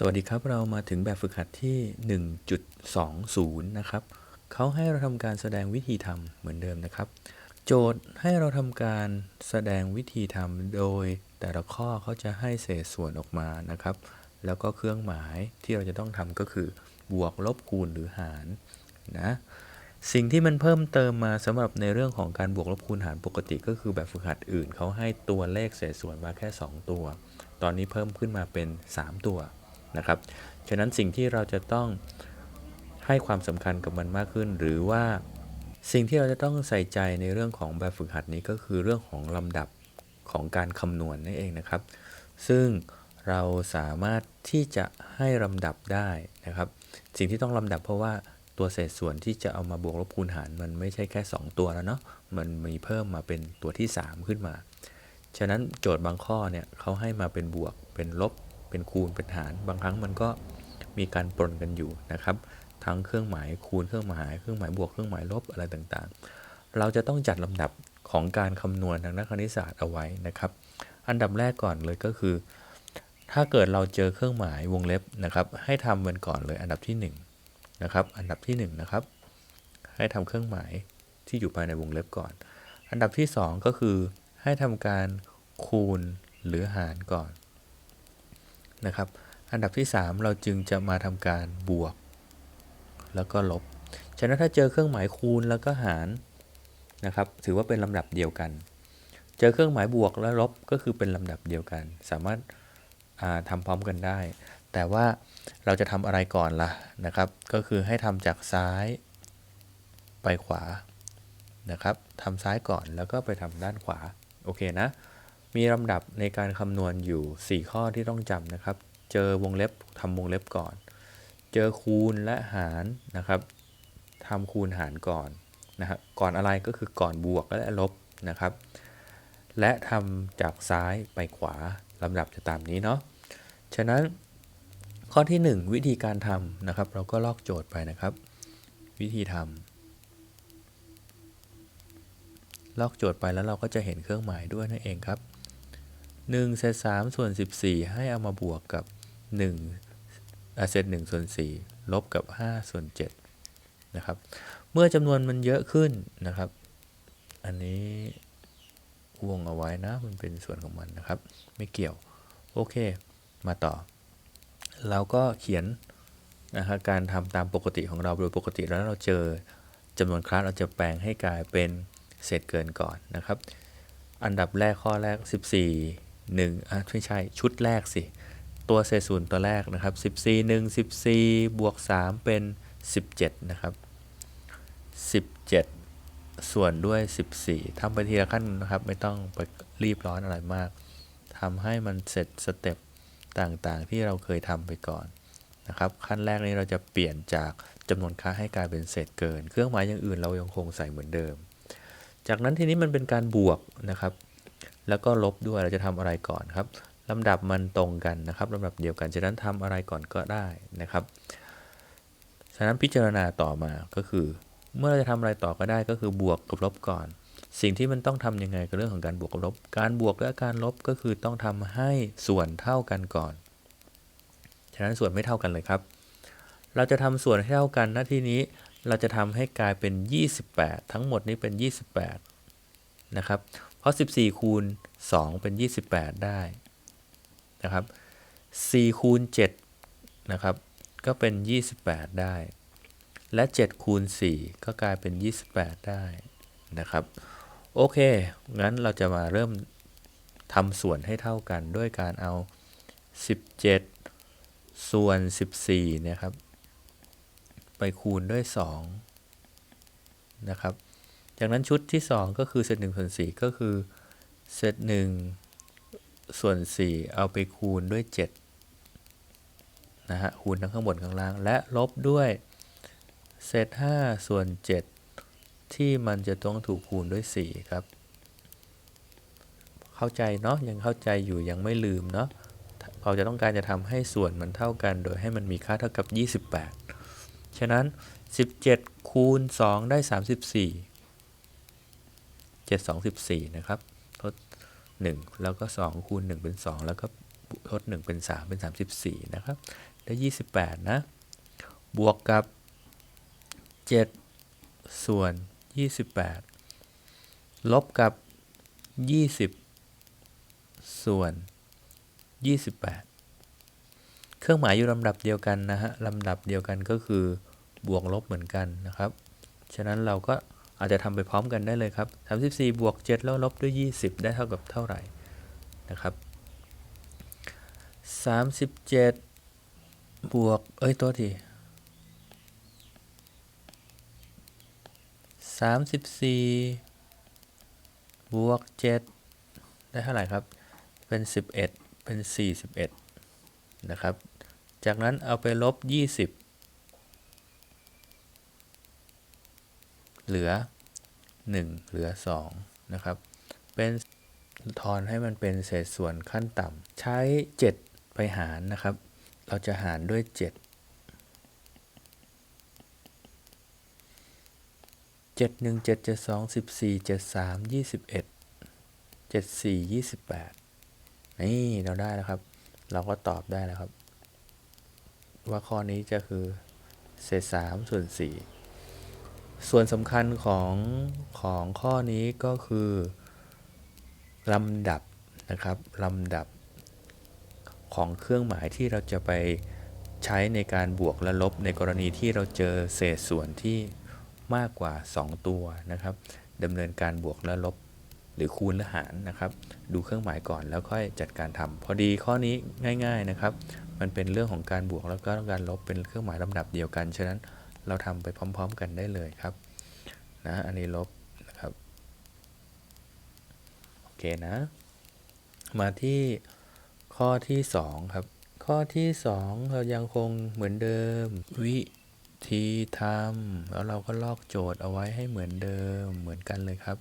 สวัสดีครับ เรามาถึงแบบฝึกหัดที่ 1.20 นะครับ เขาให้เราทำการแสดงวิธีทำเหมือนเดิมนะครับ โจทย์ให้เราทำการแสดงวิธีทำโดย แต่ละข้อเขาจะให้เศษส่วนออกมานะครับ แล้วก็เครื่องหมายที่เราจะต้องทำก็คือบวกลบคูณหรือหารนะสิ่งที่มันเพิ่มเติมมาสำหรับในเรื่องของการบวกลบคูณหารปกติก็คือแบบฝึกหัดอื่น เขาให้ตัวเลขเศษส่วนมาแค่ 2 ตัว ตอนนี้เพิ่มขึ้นมาเป็น 3 ตัว นะครับ ฉะนั้นสิ่งที่เราจะต้องให้ความสำคัญกับมันมากขึ้น หรือว่าสิ่งที่เราจะต้องใส่ใจในเรื่องของแบบฝึกหัดนี้ก็คือเรื่องของลำดับของการคำนวณนั่นเองนะครับ ซึ่งเราสามารถที่จะให้ลำดับได้นะครับ สิ่งที่ต้องลำดับเพราะว่าตัวเศษส่วนที่จะเอามาบวกลบคูณหาร มันไม่ใช่แค่ 2 ตัวแล้วเนาะ มันมีเพิ่มมาเป็นตัวที่ 3 ขึ้นมา ฉะนั้นโจทย์บางข้อเนี่ยเขาให้มาเป็นบวกเป็นลบ เป็นคูณเป็นหาร บางครั้งมันก็มีการปนกันอยู่นะครับ ทั้งเครื่องหมายคูณเครื่องหมาย เครื่องหมายบวกเครื่องหมายลบอะไรต่างๆ เราจะต้องจัดลำดับของการคำนวณทางด้านคณิตศาสตร์เอาไว้นะครับ อันดับแรกก่อนเลยก็คือ ถ้าเกิดเราเจอเครื่องหมายวงเล็บนะครับ ให้ทำมันก่อนเลยอันดับที่1นะครับ อันดับที่1นะครับ ให้ทำเครื่องหมายที่อยู่ภายในวงเล็บก่อน อันดับที่ 2 ก็คือให้ทำการคูณหรือหารก่อน นะครับ อันดับที่ 3 เราจึงจะมาทำการบวก แล้วก็ลบ ฉะนั้นถ้าเจอเครื่องหมายคูณแล้วก็หารนะครับ ถือว่าเป็นลำดับเดียวกัน เจอเครื่องหมายบวกและลบก็คือเป็นลำดับเดียวกัน สามารถทำพร้อมกันได้ แต่ว่าเราจะทำอะไรก่อนล่ะนะครับ ก็คือให้ทำจากซ้ายไปขวานะครับทำซ้ายก่อนแล้วก็ไปทำด้านขวา โอเคนะ มีลำดับในการคำนวณอยู่ 4 ข้อที่ต้องจำนะครับ เจอวงเล็บทำวงเล็บก่อน เจอคูณและหารนะครับทำคูณหารก่อนนะครับก่อนอะไรก็คือก่อนบวกและลบนะครับ และทำจากซ้ายไปขวาลำดับจะตามนี้เนาะฉะนั้นข้อที่ 1 วิธีการทำนะครับ เราก็ลอกโจทย์ไปนะครับ วิธีทำลอกโจทย์ไปแล้วเราก็จะเห็นเครื่องหมายด้วยนั่นเองครับ 1เศษ3ส่วน 14 ให้เอามาบวกกับ1เศษ1ส่วน4ลบกับ5ส่วน7นะครับ เมื่อจำนวนมันเยอะขึ้นนะครับ อันนี้วงเอาไว้นะ มันเป็นส่วนของมันนะครับ ไม่เกี่ยว โอเค มาต่อ เราก็เขียนนะครับการทำตามปกติของเราโดยปกติแล้วเราเจอจำนวนคลาสเราจะแปลงให้กลายเป็นเศษเกินก่อนนะครับ อันดับแรกข้อแรก 14 1อะไม่ใช่ชุดแรกสิ ตัวเศษศูนย์ตัวแรกนะครับ 14 1 14 บวก 3 เป็น 17 นะครับ 17 ส่วนด้วย 14ทำไปทีละขั้นนะครับ ไม่ต้องไปรีบร้อนอะไรมากทำให้มันเสร็จสเต็ปต่างๆ ที่เราเคยทำไปก่อนนะครับ ขั้นแรกนี้เราจะเปลี่ยนจากจำนวนค่าให้กลายเป็นเศษเกิน เครื่องหมายอย่างอื่นเรายังคงใส่เหมือนเดิม จากนั้นทีนี้มันเป็นการบวกนะครับ แล้วก็ลบด้วยเราจะทำอะไรก่อนครับลำดับมันตรงกันนะครับลำดับเดียวกันฉะนั้นทำอะไรก่อนก็ได้นะครับ ฉะนั้นพิจารณาต่อมาก็คือ เมื่อเราจะทำอะไรต่อก็ได้ก็คือบวกกับลบก่อน สิ่งที่มันต้องทำยังไงกับเรื่องของการบวกกับลบ การบวกและการลบก็คือต้องทำให้ส่วนเท่ากันก่อน ฉะนั้นส่วนไม่เท่ากันเลยครับ เราจะทำส่วนให้เท่ากันหน้าที่นี้เราจะทำให้กลายเป็น 28 ทั้งหมดนี้เป็น 28 นะครับ เพราะ 14 คูณ 2 เป็น 28 ได้นะครับ4คูณ7นะครับก็เป็น 28 ได้ และ 7 คูณ 4 ก็กลายเป็น 28 ได้นะครับ โอเค งั้นเราจะมาเริ่มทำส่วนให้เท่ากันด้วยการเอา 17 ส่วน 14นี่ยครับ ไปคูณด้วย 2 นะครับ จากนั้นชุดที่ 2 ก็คือเศษ1ส่วน4ก็คือเศษ1ส่วน 4 เอาไปคูณด้วย 7 นะฮะ คูณทั้งข้างบนข้างล่าง และลบด้วยเศษ5ส่วน 7 ที่มันจะต้องถูกคูณด้วย 4 ครับ เข้าใจเนาะ ยังเข้าใจอยู่ยังไม่ลืมเนาะ เราจะต้องการจะทำให้ส่วนมันเท่ากัน โดยให้มันมีค่าเท่ากับ 28 ฉะนั้น 17 คูณ 2 ได้ 34 7 2 14 นะครับลด1 แล้วก็ 2 คูณ 1 เป็น 2 แล้วก็ทด 1 เป็น 3 เป็น 34 นะครับ ได้ 28 นะ บวกกับ 7 ส่วน 28 ลบกับ 20 ส่วน 28 เครื่องหมายอยู่ลำดับเดียวกันนะฮะลำดับเดียวกันก็คือบวกลบเหมือนกันนะครับ ฉะนั้นเราก็ อาจจะทำไปพร้อมกันได้เลยครับ34 บวก 7 แล้วลบด้วย 20 ได้เท่ากับเท่าไหร่นะครับ37 บวก เอ้ยตัวที34 บวก 7 ได้เท่าไหร่ครับ เป็น 11 เป็น 41 นะครับ จากนั้นเอาไปลบ 20 เหลือ 1 เหลือ 2 นะครับ เป็นทอนให้มันเป็นเศษส่วนขั้นต่ำใช้ 7 ไปหารนะครับ เราจะหารด้วย 7 7 1 7 7 2 14 7 3 21 7 4 28 นี่เราได้แล้วครับ เราก็ตอบได้แล้วครับ ว่าข้อนี้จะคือเศษ3ส่วน4 ส่วนสำคัญของของข้อนี้ก็คือลำดับนะครับลำดับของเครื่องหมายที่เราจะไปใช้ในการบวกและลบในกรณีที่เราเจอเศษส่วนที่มากกว่า 2 ตัวนะครับดำเนินการบวกและลบหรือคูณและหารนะครับ ดูเครื่องหมายก่อนแล้วค่อยจัดการทำพอดีข้อนี้ง่าย ๆนะครับ มันเป็นเรื่องของการบวกแล้วก็การลบเป็นเครื่องหมายลำดับเดียวกันฉะนั้น เราทำไปพร้อม ๆ กันได้เลยครับนะอันนี้ลบนะครับโอเคนะ มาที่ข้อที่ 2 ครับ ข้อที่ 2 เรายังคงเหมือนเดิม วิธีทำแล้วเราก็ลอกโจทย์เอาไว้ให้เหมือนเดิมเหมือนกันเลยครับ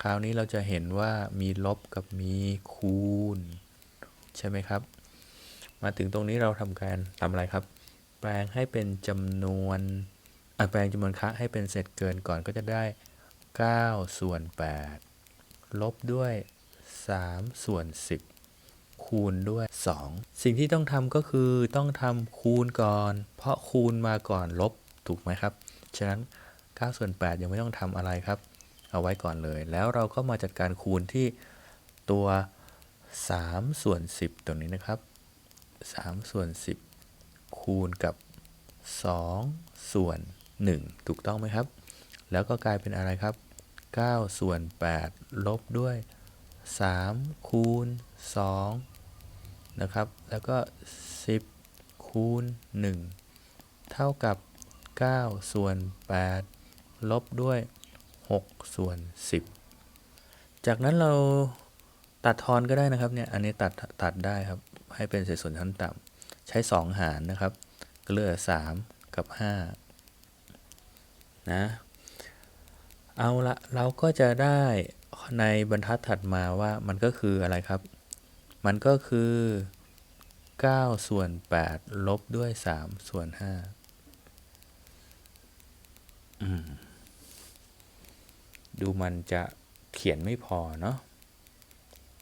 คราวนี้เราจะเห็นว่ามีลบกับมีคูณ ใช่ไหมครับ มาถึงตรงนี้เราทำการทำอะไรครับ แปลงให้เป็นจำนวนแปลงจำนวนคะให้เป็นเศษเกินก่อนก็จะได้ 9 ส่วน 8 ลบด้วย 3 ส่วน 10 คูณด้วย 2 สิ่งที่ต้องทำก็คือต้องทำคูณก่อน เพราะคูณมาก่อนลบถูกไหมครับ ฉะนั้น 9 ส่วน 8 ยังไม่ต้องทำอะไรครับ เอาไว้ก่อนเลย แล้วเราก็มาจัดการคูณที่ตัว 3 ส่วน 10 ตรงนี้นะครับ 3 ส่วน 10 คูณกับ 2 ส่วน 1 ถูกต้องไหมครับ แล้วก็กลายเป็นอะไรครับ 9 ส่วน 8 ลบด้วย 3 คูณ 2 นะครับ แล้วก็ 10 คูณ 1 เท่ากับ 9 ส่วน 8 ลบด้วย 6 ส่วน 10 จากนั้นเราตัดทอนก็ได้นะครับเนี่ย อันนี้ตัดตัดได้ครับ ให้เป็นเศษส่วนชั้นต่ำ ใช้ 2 หารนะครับ ก็เหลือ 3 กับ 5 นะ เอาละเราก็จะได้ในบรรทัดถัดมาว่ามันก็คืออะไรครับ มันก็คือ 9 ส่วน 8 ลบด้วย 3 ส่วน 5 อืม ดูมันจะเขียนไม่พอเนาะ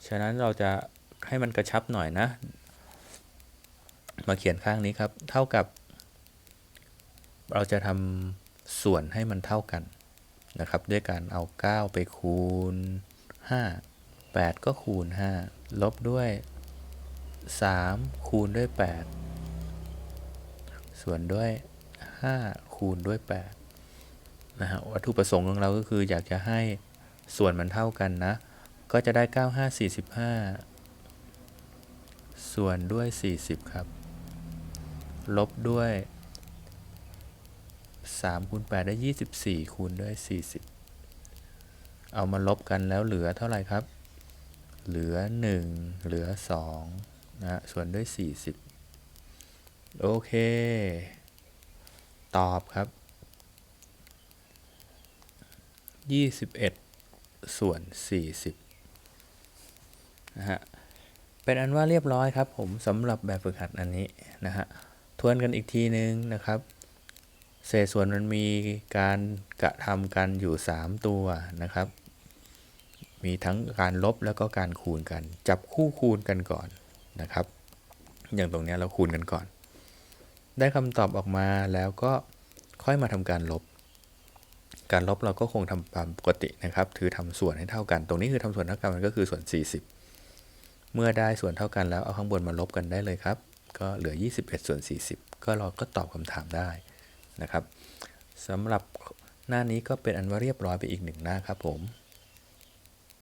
ฉะนั้นเราจะให้มันกระชับหน่อยนะ มาเขียนข้างนี้ครับ เท่ากับ เราจะทำส่วนให้มันเท่ากันนะครับ ด้วยการเอา 9 ไปคูณ 5 8 ก็คูณ 5 ลบด้วย 3 คูณด้วย 8 ส่วนด้วย 5 คูณด้วย 8 นะฮะวัตถุประสงค์ของเราก็คืออยากจะให้ส่วนมันเท่ากันนะ ก็จะได้ 9 5 45 ส่วนด้วย 40 ครับ ลบด้วย3คูณ8ได้ 24คูณด้วย 40 เอามาลบกันแล้วเหลือเท่าไหร่ครับ เหลือ 1 เหลือ2นะส่วนด้วย 40 โอเค ตอบครับ 21 ส่วน 40 นะฮะ เป็นอันว่าเรียบร้อยครับผมสำหรับแบบฝึกหัดอันนี้นะฮะ ทวนกันอีกทีนึงนะครับ เศษส่วนมันมีการกระทำกันอยู่ 3 ตัวนะครับ มีทั้งการลบแล้วก็การคูณกัน จับคู่คูณกันก่อนนะครับ อย่างตรงนี้เราคูณกันก่อน ได้คำตอบออกมาแล้วก็ค่อยมาทำการลบ การลบเราก็คงทำตามปกตินะครับคือทำส่วนให้เท่ากัน ตรงนี้คือทำส่วนเท่ากันมันก็คือส่วน 40 เมื่อได้ส่วนเท่ากันแล้วเอาข้างบนมาลบกันได้เลยครับ ก็เหลือ 21 ส่วน 40 ก็เราก็ตอบคำถามได้นะครับสำหรับหน้านี้ก็เป็นอันว่าเรียบร้อยไปอีกหนึ่งหน้าครับผม